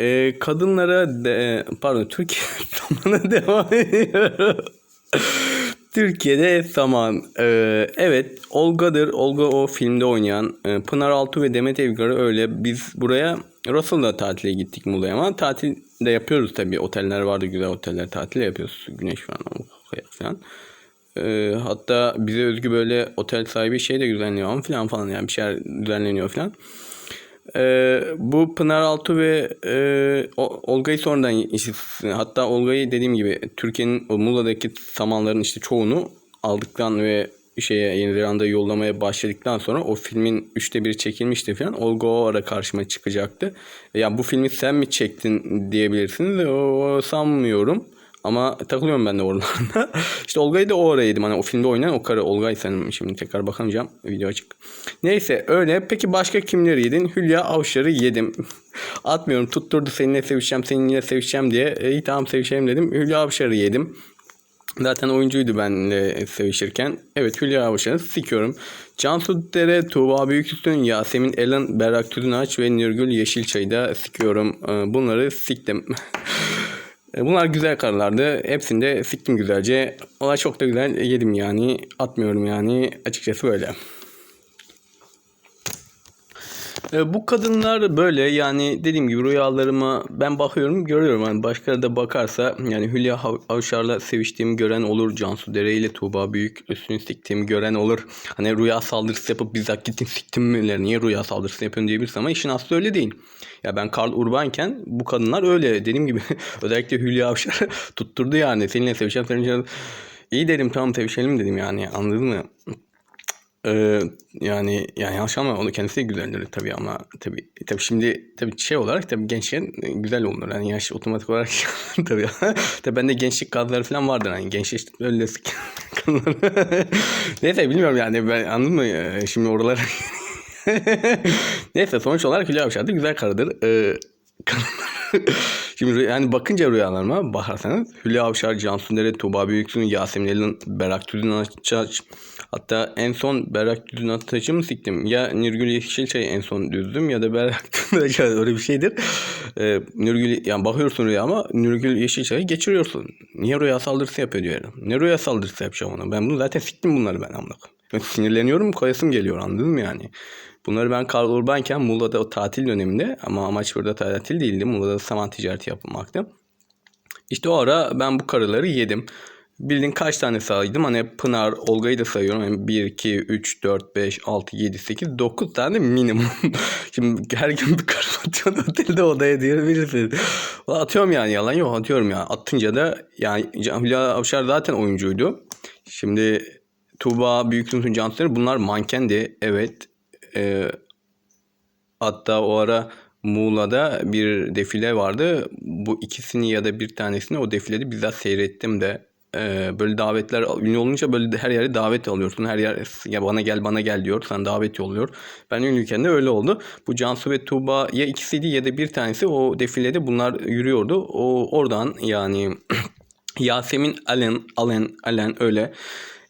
e, kadınlara de, pardon Türkiye zamana devam ediyorum. Türkiye'de zaman. Ee, evet Olga'dır. Olga o filmde oynayan. Ee, Pınar Altuğ ve Demet Evgar'ı öyle. Biz buraya Russell'da tatile gittik Muğla'ya ama tatil de yapıyoruz tabii. Oteller vardı güzel oteller tatil yapıyoruz. Güneş falan falan. Ee, hatta bize özgü böyle otel sahibi şey de düzenliyor falan falan yani bir şeyler düzenleniyor falan. Ee, bu Pınar Altuğ ve e, Olga'yı sonradan işi- hatta Olga'yı dediğim gibi Türkiye'nin Muğla'daki samanların işte çoğunu aldıktan ve şeye Yeni Zelanda yollamaya başladıktan sonra o filmin üçte biri çekilmişti falan. Olga o ara karşıma çıkacaktı. Ya bu filmi sen mi çektin diyebilirsiniz. O, sanmıyorum. Ama takılıyorum ben de oralarda. işte Olga'yı da o ara. Hani o filmde oynayan o karı Olga'yı sanırım. Şimdi tekrar bakamayacağım. Video açık. Neyse öyle. Peki başka kimleri yedin? Hülya Avşar'ı yedim. Atmıyorum. Tutturdu seninle sevişeceğim, seninle sevişeceğim diye. E, iyi tamam sevişelim dedim. Hülya Avşar'ı yedim. Zaten oyuncuydu benimle sevişirken. Evet Hülya Avşar'ı sikiyorum. Cansu Dere, Tuğba Büyüküstün, Yasemin Elen, Berrak Tüdünaç ve Nurgül Yeşilçay'ı da sikiyorum. Ee, Bunları siktim. E, Bunlar güzel kararlardı. Hepsini de siktim güzelce. Olay çok da güzel yedim yani. Atmıyorum yani. Açıkçası böyle. E, bu kadınlar böyle yani dediğim gibi rüyalarıma ben bakıyorum görüyorum. Hani başkaları da bakarsa yani Hülya Avşar'la seviştiğimi gören olur Cansu Dere ile Tuğba Büyük üstünü siktiğimi gören olur. Hani rüya saldırısı yapıp bizzat gittim siktim miler niye rüya saldırısı yapıyorsun diyebilirsin ama işin aslı öyle değil. Ya ben Karl Urbanken bu kadınlar öyle dediğim gibi. Özellikle Hülya Avşar tutturdu yani. Seninle sevişeceğim seninle İyi dedim tamam sevişelim dedim yani anladın mı? Ee, yani yani yanlış ama onu kendisi de güzeldir tabii ama tabii tabii şimdi tabii şey olarak tabii gençken e, güzel olunur. Yani yaş otomatik olarak tabii. tabii bende gençlik gazları falan vardır hani gençlik öyle de sık- Neyse bilmiyorum yani ben anladın mı Ee, şimdi oralara Neyse sonuç olarak Hülya Avşar da güzel karıdır. Ee, Şimdi yani bakınca rüyalarıma bakarsanız Hülya Avşar, Cansu Dere, Tuğba Büyüksün, Yasemin Elin, Berak Tüzün Ataç. Hatta en son Berak Tüzün Ataç'ı mı siktim? Ya Nurgül Yeşilçay'ı en son düzdüm ya da Berak Tüzün öyle bir şeydir. Ee, Nurgül, yani bakıyorsun rüya ama Nurgül Yeşilçay'ı geçiriyorsun. Niye rüya saldırısı yapıyor diyorum. Ne rüya saldırısı yapacağım ona? Ben bunu zaten siktim bunları ben amına Sinirleniyorum koyasım geliyor anladın mı yani? Bunları ben Karl Urbanken Muğla'da o tatil döneminde ama amaç burada tatil değildi. Muğla'da saman ticareti yapılmaktı. İşte o ara ben bu karıları yedim. Bildiğin kaç tane saydım? Hani Pınar, Olga'yı da sayıyorum. Yani 1, 2, 3, 4, 5, 6, 7, 8, 9 tane minimum. Şimdi her gün bir karı atıyorsun otelde odaya diyebilirsiniz. Valla Atıyorum yani yalan yok atıyorum ya. Atınca da yani Hülya Avşar zaten oyuncuydu. Şimdi Tuğba, Büyüksün, Cansu'ları bunlar mankendi. Evet. Ee, hatta o ara Muğla'da bir defile vardı. Bu ikisini ya da bir tanesini o defilede bizzat seyrettim de. Ee, böyle davetler ünlü olunca böyle her yere davet alıyorsun. Her yer ya bana gel bana gel diyor. Sana davet yolluyor. Ben ünlüyken de öyle oldu. Bu Cansu ve Tuğba ya ikisiydi ya da bir tanesi o defilede bunlar yürüyordu. O oradan yani Yasemin Alen, Alen, Alen öyle.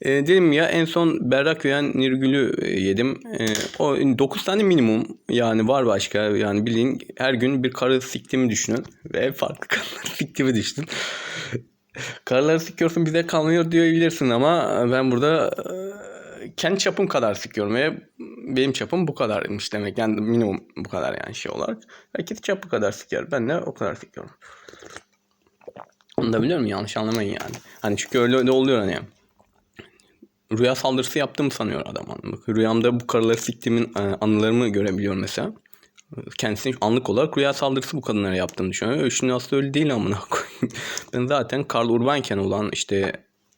E, dedim ya en son Berrak Üyen Nirgül'ü e, yedim. E, o 9 tane minimum yani var başka. Yani bildiğin her gün bir karı siktiğimi düşünün. Ve farklı karıları siktiğimi düşünün. Karıları sikiyorsun bize kalmıyor diyebilirsin ama ben burada e, kendi çapım kadar sikiyorum ve benim çapım bu kadarmış demek. Yani minimum bu kadar yani şey olarak. Herkes çapı kadar siker. Ben de o kadar sikiyorum. Onu da biliyorum yanlış anlamayın yani. Hani çünkü öyle de oluyor hani. Rüya saldırısı yaptığımı sanıyor adam. Rüyamda bu karıları siktiğimin e, anılarımı görebiliyorum mesela. Kendisini anlık olarak rüya saldırısı bu kadınlara yaptığını düşünüyor. Şimdi aslında öyle değil amına koyayım. Ben zaten Karl Urbanken olan işte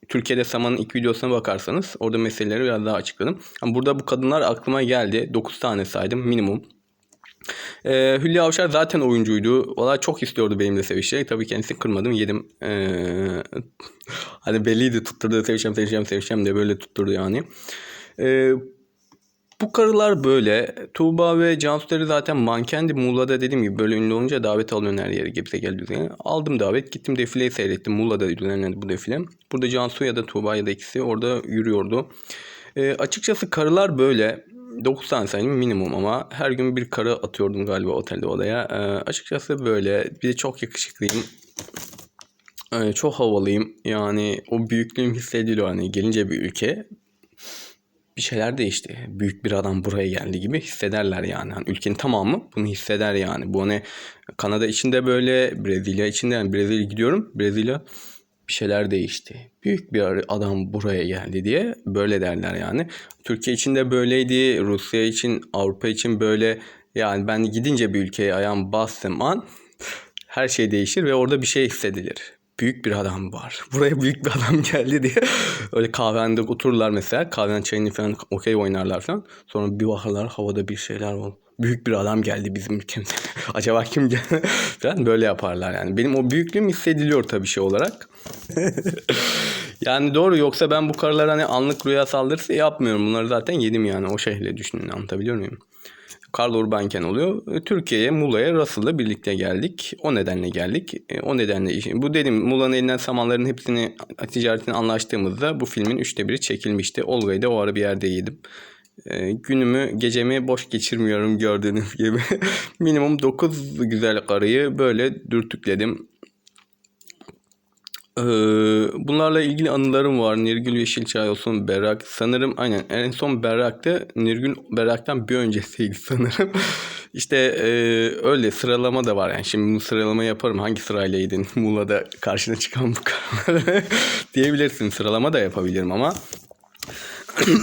Türkiye'de Saman'ın ilk videosuna bakarsanız orada meseleleri biraz daha açıkladım. Ama burada bu kadınlar aklıma geldi. 9 tane saydım minimum. Ee, Hülya Avşar zaten oyuncuydu. Valla çok istiyordu benimle sevişmeyi. Tabii kendisini kırmadım. Yedim. Ee, hani belliydi tutturdu. Sevişeceğim, sevişeceğim, sevişeceğim diye böyle tutturdu yani. Ee, bu karılar böyle. Tuğba ve Cansu Dere zaten mankendi. Muğla'da dediğim gibi böyle ünlü olunca davet alıyorsun her yere. Gebze gel düzene. Aldım davet. Gittim defileyi seyrettim. Muğla'da düzenlendi bu defile. Burada Cansu ya da Tuğba ya da ikisi orada yürüyordu. Ee, açıkçası karılar böyle. 9 tane minimum ama her gün bir karı atıyordum galiba otelde odaya. Ee, açıkçası böyle. Bir de çok yakışıklıyım. Ee, çok havalıyım. Yani o büyüklüğüm hissediliyor hani gelince bir ülke bir şeyler değişti. Büyük bir adam buraya geldi gibi hissederler yani. Hani ülkenin tamamı bunu hisseder yani. Bu hani Kanada içinde böyle, Brezilya içinde yani Brezilya gidiyorum. Brezilya bir şeyler değişti. Büyük bir adam buraya geldi diye böyle derler yani. Türkiye için de böyleydi. Rusya için, Avrupa için böyle. Yani ben gidince bir ülkeye ayağım bastım an her şey değişir ve orada bir şey hissedilir. Büyük bir adam var. Buraya büyük bir adam geldi diye. Öyle kahvehanede otururlar mesela. Kahvenin çayını falan okey oynarlar falan. Sonra bir bakarlar havada bir şeyler var. Büyük bir adam geldi bizim ülkemize. Acaba kim geldi? falan böyle yaparlar yani. Benim o büyüklüğüm hissediliyor tabii şey olarak. yani doğru yoksa ben bu karılar hani anlık rüya saldırısı yapmıyorum. Bunları zaten yedim yani o şekilde düşünün anlatabiliyor muyum? Karl Urbanken oluyor. E, Türkiye'ye, Muğla'ya Russell'la birlikte geldik. O nedenle geldik. E, O nedenle. Bu dedim Muğla'nın elinden samanların hepsini ticaretini anlaştığımızda bu filmin üçte biri çekilmişti. Olga'yı da o ara bir yerde yedim. E, günümü, gecemi boş geçirmiyorum gördüğünüz gibi. Minimum 9 güzel karıyı böyle dürtükledim. Ee, bunlarla ilgili anılarım var. Nirgül Yeşilçay olsun, Berrak. Sanırım aynen en son Berrak'ta Nirgül Berrak'tan bir öncesiydi sanırım. işte e, öyle sıralama da var. Yani şimdi bunu sıralama yaparım. Hangi sırayla yedin Muğla'da karşına çıkan bu kararları diyebilirsin. Sıralama da yapabilirim ama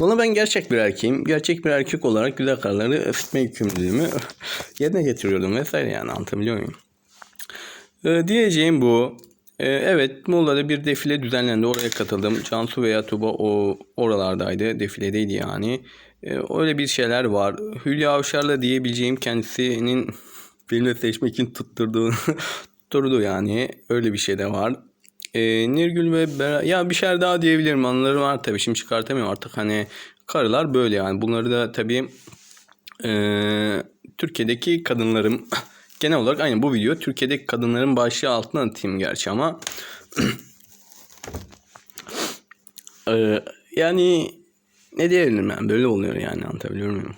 Bana ben gerçek bir erkeğim. Gerçek bir erkek olarak güzel kararları ısıtma yükümlülüğümü yerine getiriyordum vesaire yani anlatabiliyor muyum? Ee, diyeceğim bu. Ee, evet Muğla'da bir defile düzenlendi. Oraya katıldım. Cansu veya Tuba o oralardaydı. Defiledeydi yani. Ee, öyle bir şeyler var. Hülya Avşar'la diyebileceğim kendisinin benimle seçmek için tutturduğu tutturdu yani. Öyle bir şey de var. Ee, Nirgül ve Bera ya bir şeyler daha diyebilirim. Anılarım var tabii. Şimdi çıkartamıyorum artık hani karılar böyle yani. Bunları da tabii ee, Türkiye'deki kadınlarım genel olarak aynı bu video Türkiye'deki kadınların başlığı altına atayım gerçi ama Ee, yani ne diyebilirim ben böyle oluyor yani anlatabiliyor muyum?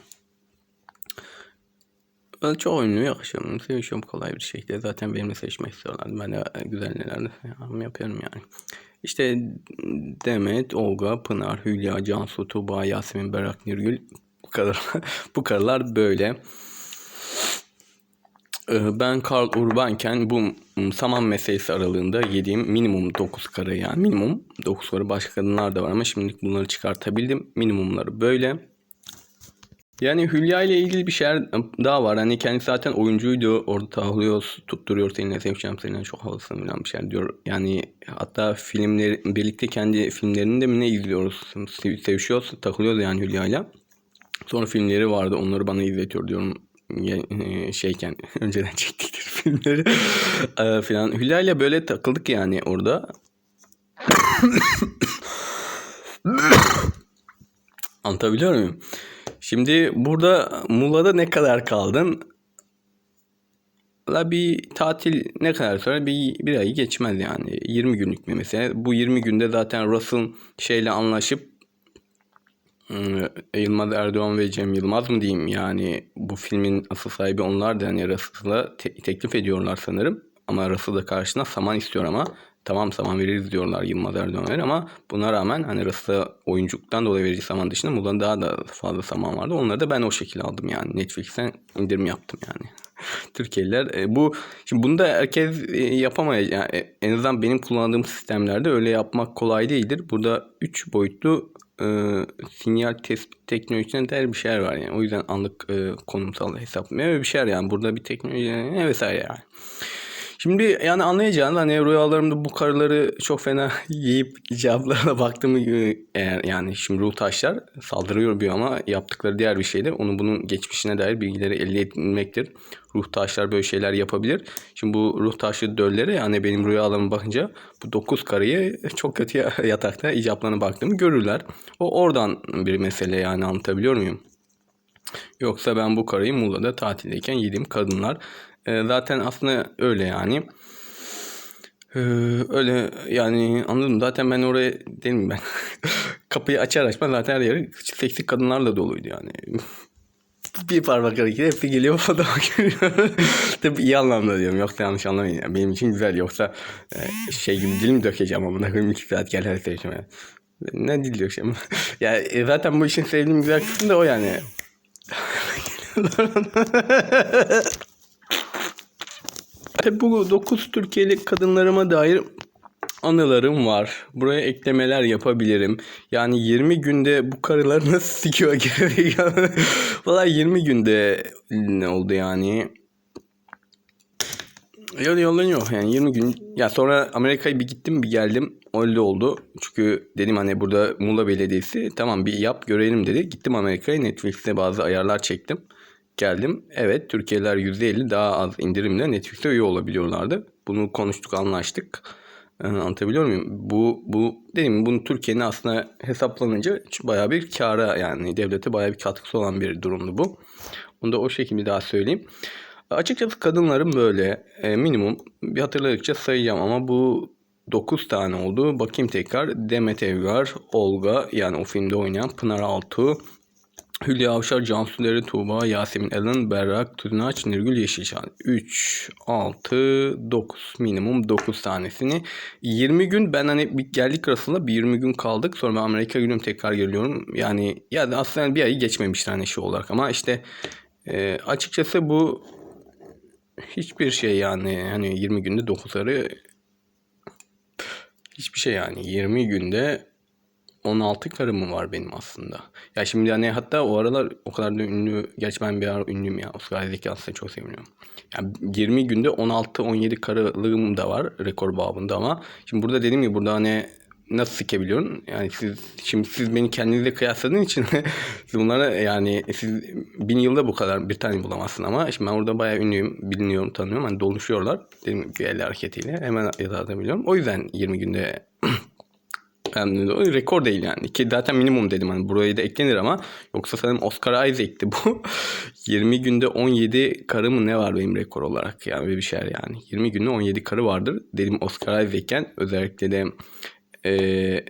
Ben çok ünlü yakışıyorum. Sevişiyorum kolay bir şekilde. Zaten benimle seçmek istiyorlar. Ben de güzel neler yapıyorum yani. İşte Demet, Olga, Pınar, Hülya, Cansu, Tuğba, Yasemin, Berak, Nurgül bu kadar bu karılar böyle. Ee, Ben Karl Urbanken bu saman meselesi aralığında yediğim minimum 9 karı yani minimum 9 karı başka kadınlar da var ama şimdilik bunları çıkartabildim. Minimumları böyle. Yani Hülya ile ilgili bir şeyler daha var. Hani kendisi zaten oyuncuydu. Orada tavlıyor, tutturuyor seninle seveceğim seninle çok havalısın falan bir şeyler diyor. Yani hatta filmleri birlikte kendi filmlerini de mi ne izliyoruz? Sev- Sevişiyoruz, takılıyoruz yani Hülya ile. Sonra filmleri vardı. Onları bana izletiyor diyorum. E, şeyken önceden çektikleri filmleri e, falan. Hülya ile böyle takıldık yani orada. Anlatabiliyor muyum? Şimdi burada Muğla'da ne kadar kaldın? La bir tatil ne kadar sonra bir, bir ayı geçmez yani. 20 günlük mü mesela? Bu 20 günde zaten Russell şeyle anlaşıp Yılmaz Erdoğan ve Cem Yılmaz mı diyeyim yani bu filmin asıl sahibi onlar da hani Russell'a te- teklif ediyorlar sanırım. Ama Russell da karşına saman istiyor ama tamam saman veririz diyorlar Yılmaz Erdoğan verir ama buna rağmen hani Russell'a oyunculuktan dolayı verici saman dışında Muğla'nın daha da fazla saman vardı. Onları da ben o şekilde aldım yani Netflix'ten indirim yaptım yani. Türkiye'liler e, bu şimdi bunu da herkes e, yapamayacak. Yani, e, en azından benim kullandığım sistemlerde öyle yapmak kolay değildir. Burada 3 boyutlu e, sinyal tespit teknolojisine dair bir şeyler var yani. O yüzden anlık e, konumsal hesaplama öyle bir şeyler yani. Burada bir teknoloji vesaire yani. Şimdi yani anlayacağınız hani rüyalarımda bu karıları çok fena yiyip icablarına baktığımı eğer yani şimdi ruh taşlar saldırıyor bir ama yaptıkları diğer bir şeydir. Onun bunun geçmişine dair bilgileri elde edilmektir. Ruh taşlar böyle şeyler yapabilir. Şimdi bu ruh taşı dölleri yani benim rüyalarıma bakınca bu dokuz karıyı çok kötü yatakta icaplarına baktığımı görürler. O oradan bir mesele yani anlatabiliyor muyum? Yoksa ben bu karıyı Muğla'da tatildeyken yediğim kadınlar. Ee, zaten aslında öyle yani. Ee, öyle yani anladım. Zaten ben oraya dedim ben kapıyı açar açmaz zaten her yeri seksi kadınlarla doluydu yani. bir parmak hareketi hepsi geliyor fotoğraf görüyor. Tabii iyi anlamda diyorum. Yoksa yanlış anlamayın. Yani benim için güzel. Yoksa e, şey gibi dilim dökeceğim ama koyayım iki saat gel hadi sevişim. Ne dil dökeceğim? ya e, zaten bu işin sevdiğim güzel kısmı da o yani. Tabii bu 9 Türkiye'li kadınlarıma dair anılarım var. Buraya eklemeler yapabilirim. Yani 20 günde bu karılar nasıl sikiyor gerekiyor? Valla 20 günde ne oldu yani? Öyle yollanıyor yani 20 gün. Ya sonra Amerika'ya bir gittim bir geldim. Öyle oldu. Çünkü dedim hani burada Muğla Belediyesi tamam bir yap görelim dedi. Gittim Amerika'ya Netflix'te bazı ayarlar çektim. Geldim. Evet Türkiye'ler %50 daha az indirimle Netflix'te üye olabiliyorlardı. Bunu konuştuk anlaştık. Ee, Anlatabiliyor muyum? Bu, bu dedim bunu Türkiye'nin aslında hesaplanınca bayağı bir kara yani devlete bayağı bir katkısı olan bir durumdu bu. Bunu da o şekilde daha söyleyeyim. Açıkçası kadınların böyle e, minimum bir hatırladıkça sayacağım ama bu 9 tane oldu. Bakayım tekrar. Demet Evgar, Olga yani o filmde oynayan Pınar Altuğ, Hülya Avşar, Cansu Dere, Tuğba, Yasemin Elen, Berrak, Tüznaç, Nirgül Yeşilçay. 3, 6, 9. Minimum 9 tanesini. 20 gün ben hani bir geldik arasında bir 20 gün kaldık. Sonra ben Amerika gidiyorum tekrar geliyorum. Yani ya da aslında bir ayı geçmemişti hani şey olarak ama işte e, açıkçası bu hiçbir şey yani hani 20 günde 9 arı hiçbir şey yani 20 günde 16 karımı var benim aslında. Ya şimdi hani hatta o aralar o kadar da ünlü, gerçi ben bir ara ünlüyüm ya. Oscar Isaac'i aslında çok seviniyorum. Yani 20 günde 16-17 karılığım da var rekor babında ama şimdi burada dediğim gibi burada hani nasıl sikebiliyorum? Yani siz şimdi siz beni kendinizle kıyasladığın için siz bunlara yani siz bin yılda bu kadar bir tane bulamazsın ama şimdi ben orada bayağı ünlüyüm, biliniyorum, tanıyorum. Hani doluşuyorlar. Dediğim gibi el hareketiyle hemen yakalayabiliyorum. O yüzden 20 günde o rekor değil yani. Ki zaten minimum dedim hani buraya da eklenir ama yoksa sanırım Oscar Isaac'ti bu. 20 günde 17 karı mı ne var benim rekor olarak yani bir şey yani. 20 günde 17 karı vardır. Dedim Oscar Isaac'ken özellikle de e,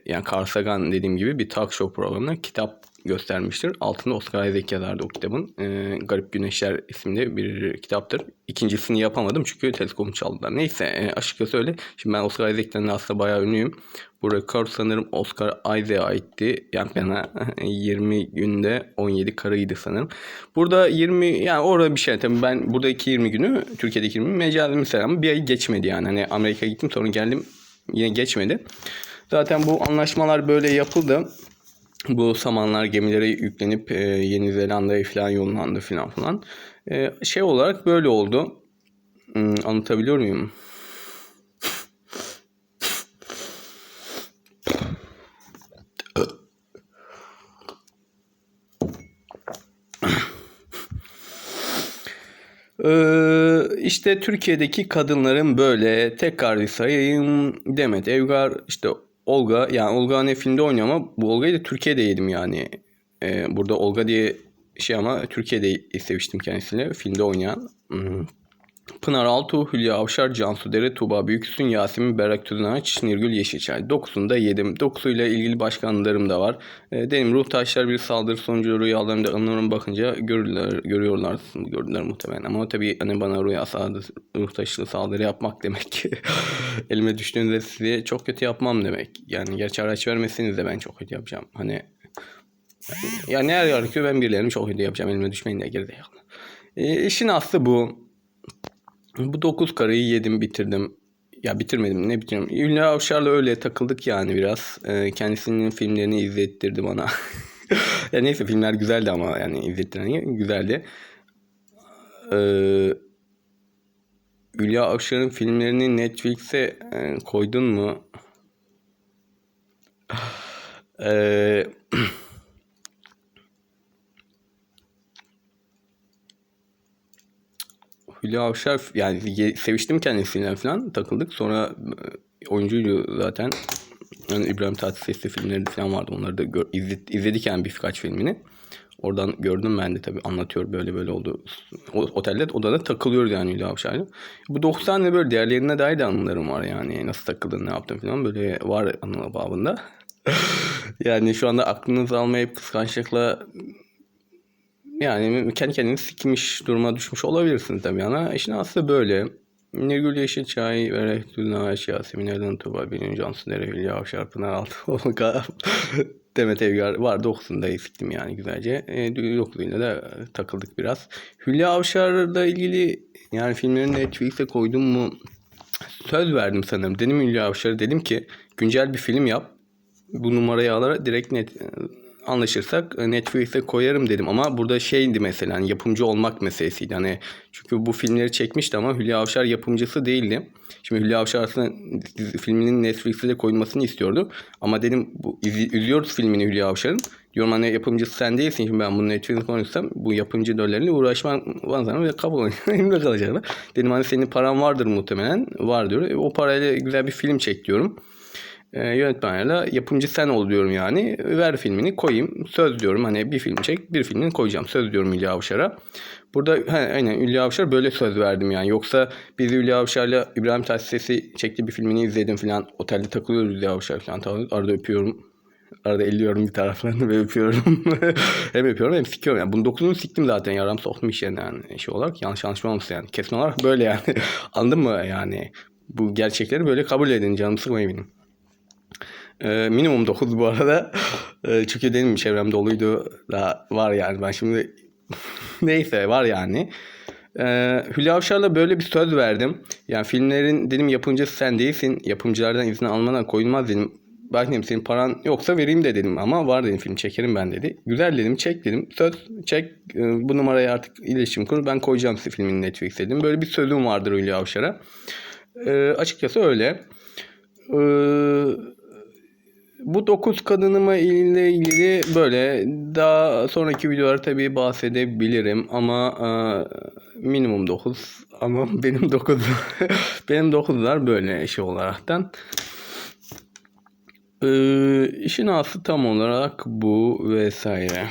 yani Carl Sagan dediğim gibi bir talk show programında kitap göstermiştir. Altında Oscar Isaac yazardı o kitabın. E, Garip Güneşler isimli bir kitaptır. İkincisini yapamadım çünkü teleskopu çaldılar. Neyse e, açıkçası öyle. Şimdi ben Oscar Isaac'ten de aslında bayağı ünlüyüm. Bu rekor sanırım Oscar Isaac'e aitti. Yani bana 20 günde 17 karıydı sanırım. Burada 20 yani orada bir şey. Tabii ben buradaki 20 günü Türkiye'deki 20 mecazi mesela ama bir ay geçmedi yani. Hani Amerika'ya gittim sonra geldim yine geçmedi. Zaten bu anlaşmalar böyle yapıldı. Bu samanlar gemilere yüklenip e, Yeni Zelanda'ya falan yollandı falan falan. E, şey olarak böyle oldu. Hmm, anlatabiliyor muyum? Ee, işte Türkiye'deki kadınların böyle tekrar sayayım. Demet Evgar, işte Olga. Yani Olga ne filmde oynuyor ama bu Olga'yı da Türkiye'de yedim yani. Ee, burada Olga diye şey ama Türkiye'de seviştim kendisiyle. Filmde oynayan. Hmm. Pınar Altuğ, Hülya Avşar, Cansu Dere, Tuğba Büyüksün, Yasemin Berrak Tüzünaç, Nirgül Yeşilçay. Dokuzunu da yedim. Dokuzuyla ilgili başka anılarım da var. E, dedim ruh taşlar bir saldırı sonucu rüyalarımda anılarıma bakınca görürler, görüyorlar, gördüler muhtemelen. Ama tabii hani bana rüya saldırı, ruh taşlı saldırı yapmak demek ki elime düştüğünde size çok kötü yapmam demek. Yani gerçi araç vermeseniz de ben çok kötü yapacağım. Hani ya ne gerekiyor ben birilerini çok kötü yapacağım elime düşmeyin de geride e, işin aslı bu. Bu 9 karıyı yedim bitirdim. Ya bitirmedim ne bitirdim. Hülya Avşar'la öyle takıldık yani biraz. Ee, kendisinin filmlerini izlettirdi bana. ya neyse filmler güzeldi ama yani izlettiren güzeldi. Ee, Hülya Avşar'ın filmlerini Netflix'e e, koydun mu? Eee Hülya Avşar yani seviştim kendisiyle falan takıldık. Sonra e, oyuncuydu zaten. Yani İbrahim Tatlıses'te filmleri falan vardı. Onları da gör, izledik, izledik yani birkaç filmini. Oradan gördüm ben de tabii anlatıyor böyle böyle oldu. O, otelde odada takılıyoruz yani Hülya Avşar'la. Bu 90 tane böyle diğerlerine dair de anılarım var yani. Nasıl takıldın ne yaptın falan böyle var anı babında. yani şu anda aklınızı almayıp kıskançlıkla yani kendi kendini sikmiş duruma düşmüş olabilirsiniz tabii ama işin aslı böyle. Nilgül Yeşilçay, Verek Dünaş, Yasemin Erdoğan, Tuba Bilin, Cansu Dere, Hülya Avşar, Pınar Altı, Demet Evgar vardı okusunda eksiktim yani güzelce. E, yokluğuyla da takıldık biraz. Hülya Avşar'la ilgili yani filmlerini Netflix'e koydum mu söz verdim sanırım. Dedim Hülya Avşar'a dedim ki güncel bir film yap. Bu numarayı alarak direkt net anlaşırsak e, Netflix'e koyarım dedim ama burada şeydi mesela hani yapımcı olmak meselesiydi. Hani çünkü bu filmleri çekmişti ama Hülya Avşar yapımcısı değildi. Şimdi Hülya Avşar aslında filminin Netflix'e koyulmasını istiyordu. Ama dedim bu izliyoruz filmini Hülya Avşar'ın. Diyorum hani yapımcısı sen değilsin. Şimdi ben bunu Netflix'e koyarsam bu yapımcı döllerle uğraşmam bana ve kabul elimde kalacaklar. Dedim hani senin paran vardır muhtemelen. Var diyor. E, o parayla güzel bir film çek diyorum e, yönetmenlerle yapımcı sen ol diyorum yani. Ver filmini koyayım. Söz diyorum hani bir film çek bir filmini koyacağım. Söz diyorum Hülya Avşar'a. Burada he, aynen Hülya Avşar böyle söz verdim yani. Yoksa biz Hülya Avşar'la İbrahim Tatlıses'i çektiği bir filmini izledim falan. Otelde takılıyoruz Hülya Avşar falan. Arada öpüyorum. Arada elliyorum bir taraflarını ve öpüyorum. hem öpüyorum hem sikiyorum. Yani bunun dokuzunu siktim zaten. Yaram soktum iş yerine yani. Şey olarak yanlış anlaşılmamışsa yani. Kesin olarak böyle yani. Anladın mı yani? Bu gerçekleri böyle kabul edin. Canım sıkmayın benim. Ee, minimum 9 bu arada. Ee, çünkü benim çevrem doluydu. Daha var yani. Ben şimdi neyse var yani. Ee, Hülya Avşar'la böyle bir söz verdim. Yani filmlerin dedim yapımcısı sen değilsin. Yapımcılardan izin almadan koyulmaz dedim. Belki dedim senin paran yoksa vereyim de dedim. Ama var dedim film çekerim ben dedi. Güzel dedim çek dedim. Söz çek Ee, bu numarayı artık iletişim kur. Ben koyacağım size filmini Netflix dedim. Böyle bir sözüm vardır Hülya Avşar'a. Ee, açıkçası öyle. Ee, bu 9 kadınıma ile ilgili böyle daha sonraki videolarda tabii bahsedebilirim ama e, minimum 9 ama benim 9 benim 9'lar böyle eşi olaraktan. E, işin aslı tam olarak bu vesaire.